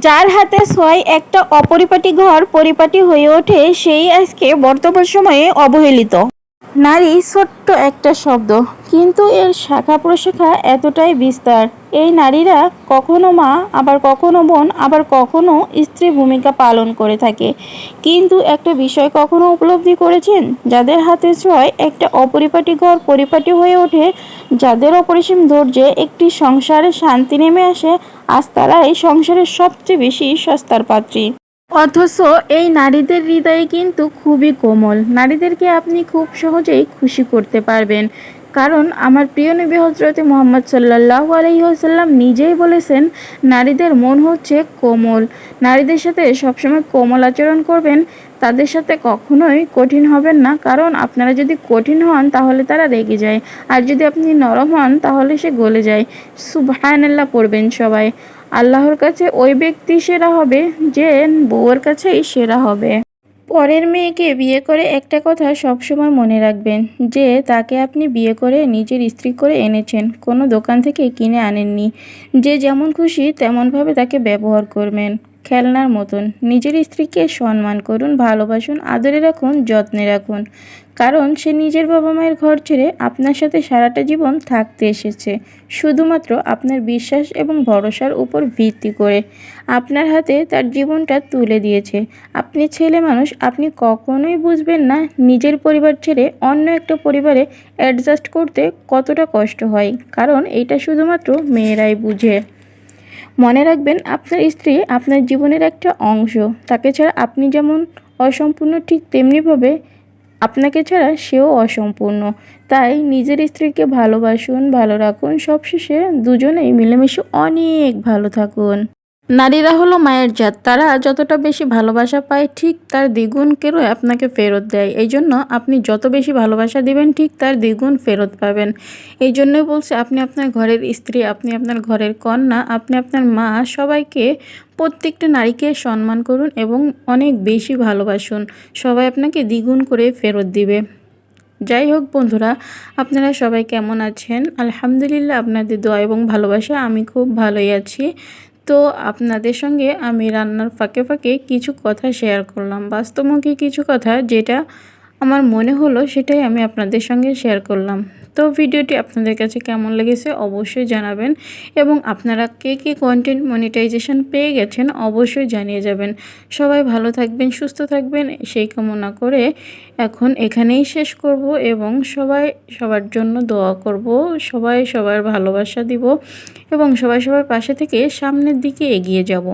যার হাতে ছয় একটা অপরিপাটি ঘর পরিপাটি হয়ে ওঠে সেই আজকে বর্তমান সময়ে অবহেলিত। নারী ছোট্ট একটা শব্দ, কিন্তু এর শাখা প্রশাখা এতটাই বিস্তার। এই নারীরা কখনো মা, আবার কখনো বোন, আবার কখনো স্ত্রী ভূমিকা পালন করে থাকে। কিন্তু একটা বিষয় কখনো উপলব্ধি করেছেন? যাদের হাতে ছয় একটা অপরিপাটি ঘর পরিপাটি হয়ে ওঠে, যাদের অপরিসীম ধৈর্যে একটি সংসারে শান্তি নেমে আসে, আজ তারাই সংসারের সবচেয়ে বেশি সস্তার পাত্রী। অথচ এই নারীদের হৃদয়ে কিন্তু খুবই কোমল। নারীদেরকে আপনি খুব সহজেই খুশি করতে পারবেন। কারণ আমার প্রিয় নবী হজরতে মোহাম্মদ সাল্লাহ আলহিহাসাল্লাম নিজেই বলেছেন, নারীদের মন হচ্ছে কোমল। নারীদের সাথে সবসময় কোমল আচরণ করবেন, তাদের সাথে কখনোই কঠিন হবেন না। কারণ আপনারা যদি কঠিন হন, তাহলে তারা রেগে যায়। আর যদি আপনি নরম হন, তাহলে সে গলে যায়। সুবহানাল্লাহ পড়বেন সবাই। আল্লাহর কাছে ওই ব্যক্তি সেরা হবে যে বউয়ের কাছেই সেরা হবে। পরের মেয়েকে বিয়ে করে একটা কথা সবসময় মনে রাখবেন, যে তাকে আপনি বিয়ে করে নিজের স্ত্রী করে এনেছেন, কোনো দোকান থেকে কিনে আনেননি। যে যেমন খুশি তেমনভাবে তাকে ব্যবহার করবেন। খেলনার মতন। নিজের স্ত্রীকে সম্মান করুন, ভালোবাসুন, আদরে রাখুন, যত্নে রাখুন। কারণ সে নিজের বাবা মায়ের ঘর ছেড়ে আপনার সাথে সারাটা জীবন থাকতে এসেছে। শুধুমাত্র আপনার বিশ্বাস এবং ভরসার উপর ভিত্তি করে। আপনার হাতে তার জীবনটা তুলে দিয়েছে। আপনি ছেলে মানুষ, আপনি কখনোই বুঝবেন না নিজের পরিবার ছেড়ে অন্য একটা পরিবারে অ্যাডজাস্ট করতে কতটা কষ্ট হয়। কারণ এটা শুধুমাত্র মেয়েরাই বুঝে। মনে রাখবেন, আপনার স্ত্রী আপনার জীবনের একটা অংশ। তাকে ছাড়া আপনি যেমন অসম্পূর্ণ, ঠিক তেমনিভাবে আপনাকে ছাড়া সেও অসম্পূর্ণ। তাই নিজের স্ত্রীকে ভালোবাসুন, ভালো রাখুন। সবশেষে দুজনেই মিলেমিশে অনেক ভালো থাকুন। নারীরা হলো মায়ের জাত। তারা যতটা বেশি ভালোবাসা পায়, ঠিক তার দ্বিগুণ কেউ আপনাকে ফেরত দেয়। এই জন্য আপনি যত বেশি ভালোবাসা দিবেন, ঠিক তার দ্বিগুণ ফেরত পাবেন। এই জন্যই বলছে, আপনি আপনার ঘরের স্ত্রী, আপনি আপনার ঘরের কন্যা, আপনি আপনার মা, সবাইকে প্রত্যেকটা নারীকে সম্মান করুন এবং অনেক বেশি ভালোবাসুন। সবাই আপনাকে দ্বিগুণ করে ফেরত দিবে। যাই হোক বন্ধুরা, আপনারা সবাই কেমন আছেন? আলহামদুলিল্লাহ আপনাদের দোয়া এবং ভালোবাসা, আমি খুব ভালোই আছি। তো আপনাদের সঙ্গে আমি রান্নার ফাঁকে ফাঁকে কিছু কথা শেয়ার করলাম। বাস্তবমুখী কিছু কথা যেটা আমার মনে হলো সেটাই আমি আপনাদের সঙ্গে শেয়ার করলাম। তো ভিডিওটি আপনাদের কাছে কেমন লেগেছে অবশ্যই জানাবেন এবং আপনারা কে কে কন্টেন্ট মনিটাইজেশন পেয়ে গেছেন অবশ্যই জানিয়ে যাবেন। সবাই ভালো থাকবেন, সুস্থ থাকবেন, সেই কামনা করে এখন এখানেই শেষ করব এবং সবাই সবার জন্য দোয়া করব, সবাই সবার ভালোবাসা দিব এবং সবাই সবার পাশে থেকে সামনের দিকে এগিয়ে যাব।